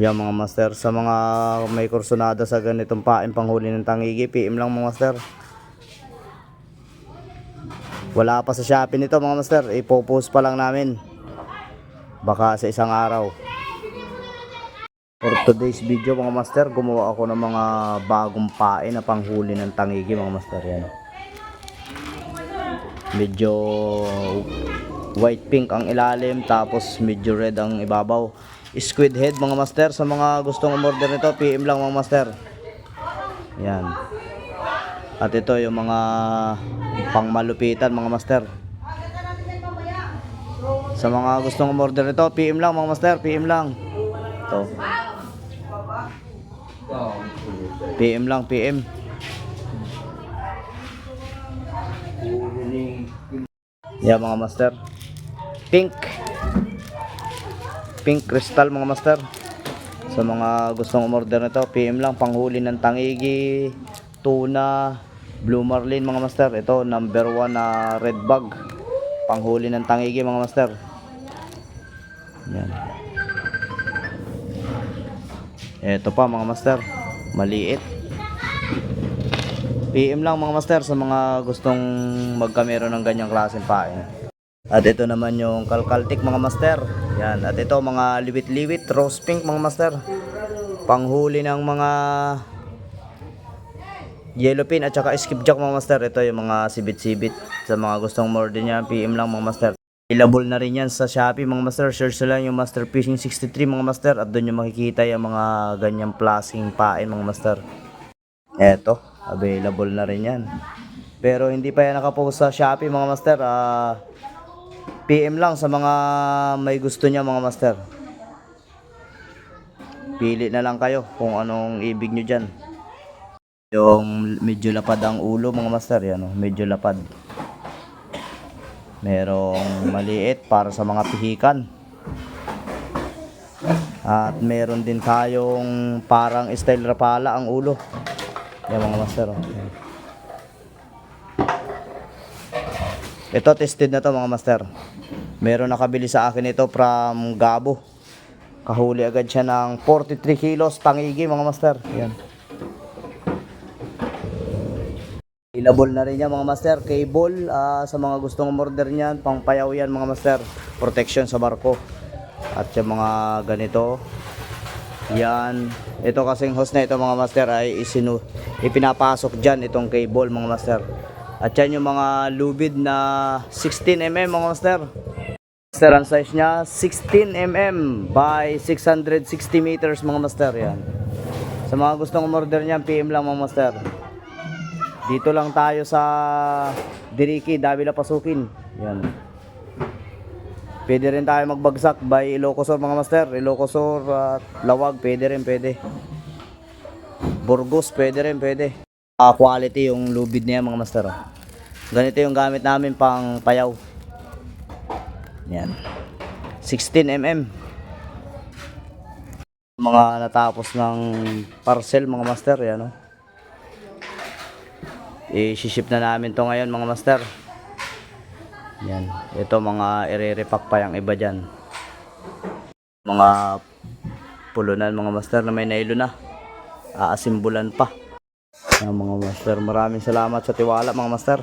Yan mga master, sa mga may kursunada sa ganitong pain panghuli ng tangigi, PM lang mga master. Wala pa sa Shopee nito mga master, ipopost pa lang namin. Baka sa isang araw. For today's video mga master, gumawa ako ng mga bagong pain na panghuli ng tangigi mga master. Yan. Medyo white pink ang ilalim tapos medyo red ang ibabaw. Squid head mga master sa mga gustong umorder nito, PM lang mga master. Yan. At ito yung mga pangmalupitan mga master. Sa mga gustong umorder nito, PM lang mga master, PM lang. Ito. PM lang, PM. Yan mga master. Pink. Pink crystal mga master. Sa mga gustong umorder nito, PM lang panghuli ng tangigi, tuna, blue marlin mga master. Ito number 1 na red bag. Panghuli ng tangigi mga master. Yan. Ito pa mga master. Maliit. PM lang mga master sa mga gustong magkamero ng ganyang klaseng pain. At ito naman yung kalkaltik mga master. Yan. At ito mga liwit-liwit, rose pink mga master. Panghuli ng mga yellow pin at saka skipjack mga master. Ito yung mga sibit-sibit. Sa mga gustong order niya, PM lang mga master. Available na rin yan sa Shopee mga master. Search lang yung Master Fishing 63 mga master. At doon yung makikita yung mga ganyang plasing pain mga master. Eto, available na rin yan. Pero hindi pa yan nakapost sa Shopee mga master. Ah, PM lang sa mga may gusto niya mga master. Pili na lang kayo kung anong ibig nyo dyan. Yung medyo lapad ang ulo mga master. Yan, oh, medyo lapad. Merong maliit para sa mga pihikan. At meron din tayong parang style rapala ang ulo. Yan mga master. Oh. Yan. Ito tested na to mga master. Meron nakabili sa akin ito from Gabo. Kahuli agad siya ng 43 kilos tangigi mga master. Yan. Available na rin yan mga master. Cable ah, sa mga gustong umorder niyan. Pangpayaw yan mga master. Protection sa barko. At yung mga ganito. Yan. Ito kasing hose na ito mga master ay isinu ipinapasok dyan itong cable mga master. At yan yung mga lubid na 16mm mga master. Master ang size niya 16mm by 660 meters mga master yan. Sa mga gustong umorder niyan PM lang mga master. Dito lang tayo sa Diriki, Davila Pasukin. Yan. Pwede rin tayo magbagsak by Ilocosur mga master. Ilocosur at Lawag, pwede rin, pwede. Burgos, pwede rin, pwede. Ah, quality yung lubid niya mga master. oh. Ganito yung gamit namin pang payaw. Yan. 16mm. Mga natapos ng parcel mga master, yan oh. I-ship na namin to ngayon mga master. Yan. Ito mga ire-repack pa yung iba dyan. Mga pulunan mga master na may nailo na. Aasimbulan pa. Yan mga master. Maraming salamat sa tiwala mga master.